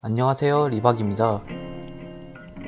안녕하세요 리박입니다.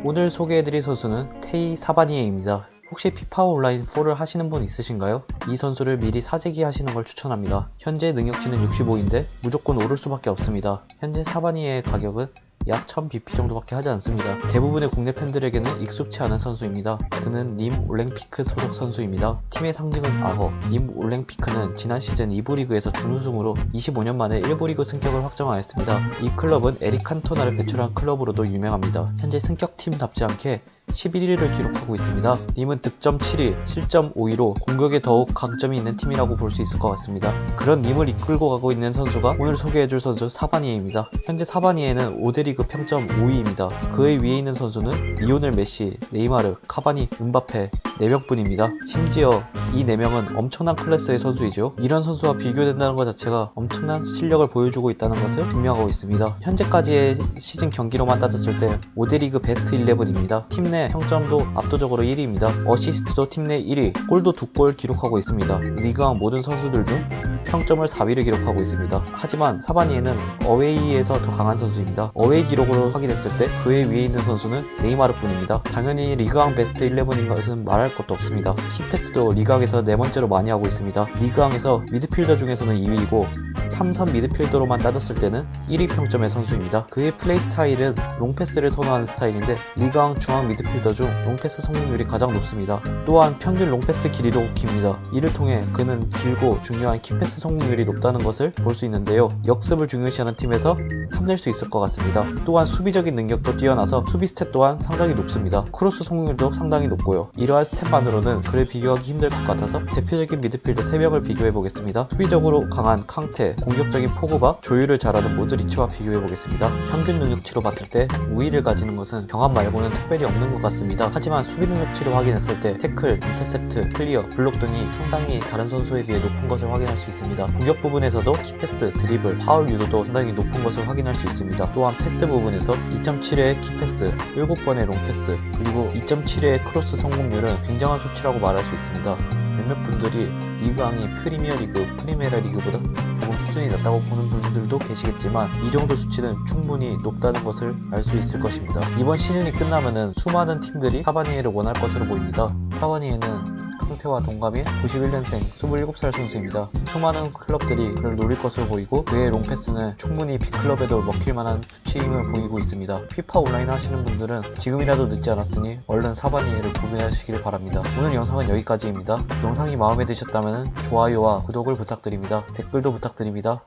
오늘 소개해드릴 선수는 테이 사바니에입니다. 혹시 피파 온라인 4를 하시는 분 있으신가요? 이 선수를 미리 사재기 하시는 걸 추천합니다. 현재 능력치는 65인데 무조건 오를 수밖에 없습니다. 현재 사바니에의 가격은 약 1000bp 정도밖에 하지 않습니다. 대부분의 국내 팬들에게는 익숙치 않은 선수입니다. 그는 님 올랭피크 소속 선수입니다. 팀의 상징은 아허. 님 올랭피크는 지난 시즌 2부 리그에서 준우승으로 25년 만에 1부 리그 승격을 확정하였습니다. 이 클럽은 에릭 칸토나를 배출한 클럽으로도 유명합니다. 현재 승격팀답지 않게 11위를 기록하고 있습니다. 님은 득점 7위, 실점 5위로 공격에 더욱 강점이 있는 팀이라고 볼 수 있을 것 같습니다. 그런 님을 이끌고 가고 있는 선수가 오늘 소개해줄 선수 사바니에입니다. 현재 사바니에는 5대 리그 평점 5위입니다. 그의 위에 있는 선수는 리오넬 메시, 네이마르, 카바니, 은바페 4명뿐입니다. 심지어 이 4명은 엄청난 클래스의 선수이죠. 이런 선수와 비교된다는 것 자체가 엄청난 실력을 보여주고 있다는 것을 증명하고 있습니다. 현재까지의 시즌 경기로만 따졌을 때 5대 리그 베스트 11입니다. 팀 내 평점도 압도적으로 1위입니다. 어시스트도 팀 내 1위, 골도 2골 기록하고 있습니다. 리그왕 모든 선수들 중 평점을 4위를 기록하고 있습니다. 하지만 사바니에는 어웨이에서 더 강한 선수입니다. 어웨이 기록으로 확인했을 때 그의 위에 있는 선수는 네이마르뿐입니다. 당연히 리그왕 베스트 11인 것은 말할 것도 없습니다. 키패스도 리그왕에서 네 번째로 많이 하고 있습니다. 리그왕에서 미드필더 중에서는 2위이고 3선 미드필더로만 따졌을 때는 1위 평점의 선수입니다. 그의 플레이 스타일은 롱패스를 선호하는 스타일인데 리그왕 중앙 미드필더 중 롱패스 성공률이 가장 높습니다. 또한 평균 롱패스 길이도 깁니다. 이를 통해 그는 길고 중요한 키패스 성공률이 높다는 것을 볼 수 있는데요. 역습을 중요시하는 팀에서 탐낼 수 있을 것 같습니다. 또한 수비적인 능력도 뛰어나서 수비 스탯 또한 상당히 높습니다. 크로스 성공률도 상당히 높고요. 이러한 스탯만으로는 그를 비교하기 힘들 것 같아서 대표적인 미드필더 3명을 비교해 보겠습니다. 수비적으로 강한 캉테, 공격적인 포그바, 조율을 잘하는 모드리치와 비교해 보겠습니다. 평균 능력치로 봤을 때 우위를 가지는 것은 경합 말고는 특별히 없는 것 같습니다. 하지만 수비 능력치를 확인했을 때 태클, 인터셉트, 클리어, 블록 등이 상당히 다른 선수에 비해 높은 것을 확인할 수 있습니다. 공격 부분에서도 키패스, 드리블, 파울 유도도 상당히 높은 것을 확인할 수 있습니다. 또한 패스 부분에서 2.7의 키패스, 7번의 롱패스, 그리고 2.7의 크로스 성공률은 굉장한 수치라고 말할 수 있습니다. 몇몇 분들이 리그왕이 프리미어 리그, 프리메라 리그보다 조금 수준이 낮다고 보는 분들도 계시겠지만 이 정도 수치는 충분히 높다는 것을 알 수 있을 것입니다. 이번 시즌이 끝나면은 수많은 팀들이 사바니에를 원할 것으로 보입니다. 사바니에는 캉테와 동갑인 91년생 27살 선수입니다. 수많은 클럽들이 그를 노릴 것으로 보이고 그의 롱패스는 충분히 빅클럽에도 먹힐 만한 수치임을 보이고 있습니다. 피파 온라인 하시는 분들은 지금이라도 늦지 않았으니 얼른 사바니에를 구매하시길 바랍니다. 오늘 영상은 여기까지입니다. 영상이 마음에 드셨다면 좋아요와 구독을 부탁드립니다. 댓글도 부탁드립니다.